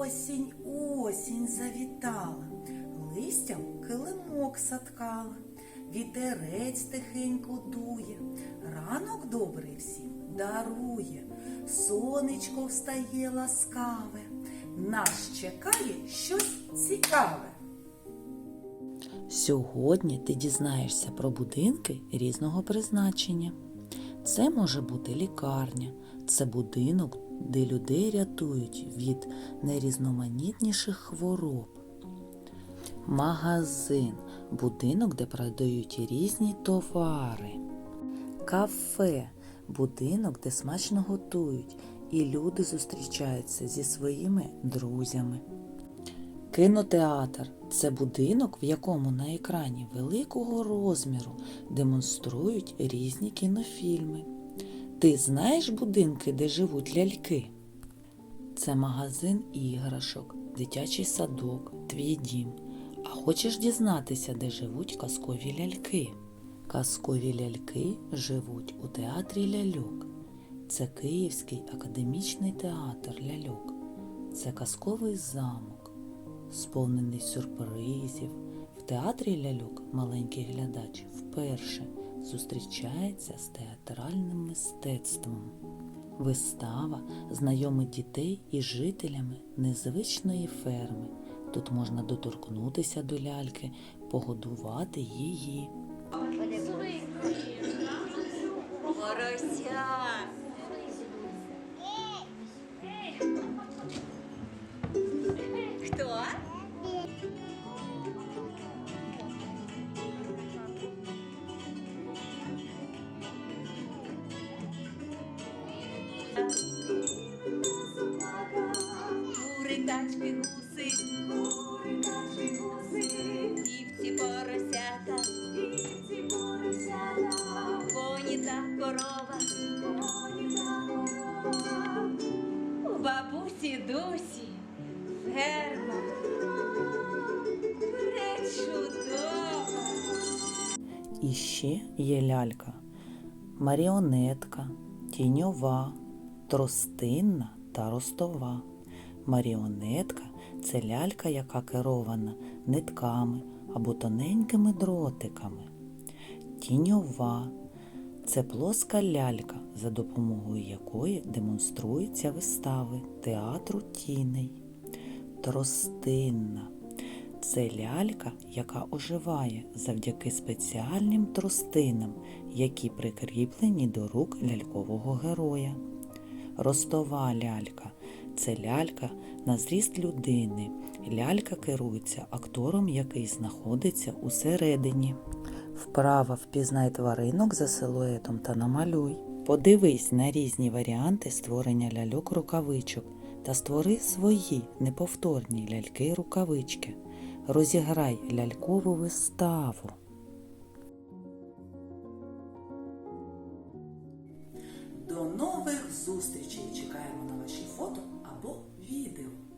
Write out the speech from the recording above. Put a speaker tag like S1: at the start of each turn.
S1: Осінь, осінь завітала, листям килимок садкала, вітерець тихенько дує, ранок добрий всім дарує, сонечко встає ласкаве, нас чекає щось цікаве.
S2: Сьогодні ти дізнаєшся про будинки різного призначення. Це може бути лікарня, це будинок, де людей рятують від найрізноманітніших хвороб. Магазин будинок, де продають різні товари. Кафе будинок, де смачно готують, і люди зустрічаються зі своїми друзями. Кінотеатр це будинок, в якому на екрані великого розміру демонструють різні кінофільми. Ти знаєш будинки, де живуть ляльки? Це магазин іграшок, дитячий садок, твій дім. А хочеш дізнатися, де живуть казкові ляльки? Казкові ляльки живуть у театрі ляльок. Це Київський академічний театр ляльок. Це казковий замок, сповнений сюрпризів. В театрі ляльок маленький глядач вперше зустрічається з театральним мистецтвом. Вистава знайомить дітей із жителями незвичної ферми. Тут можна доторкнутися до ляльки, погодувати її.
S3: Порося. Кури, качки, гуси, кури, качки, гуси, вівці, поросята, вівці, поросята, коні та корова, коні та корова, у бабусі Дусі, ферма, пречудова.
S2: І ще є лялька, маріонетка, тіньова, тростинна та ростова. Маріонетка це лялька, яка керована нитками або тоненькими дротиками. Тіньова це плоска лялька, за допомогою якої демонструються вистави театру тіней. Тростинна це лялька, яка оживає завдяки спеціальним тростинам, які прикріплені до рук лялькового героя. Ростова лялька це лялька на зріст людини. Лялька керується актором, який знаходиться усередині. Вправо впізнай тваринок за силуетом та намалюй. Подивись на різні варіанти створення ляльок рукавичок та створи свої неповторні ляльки-рукавички. Розіграй лялькову виставу.
S1: До нових зустрічей! Чекаємо на ваші фото або відео.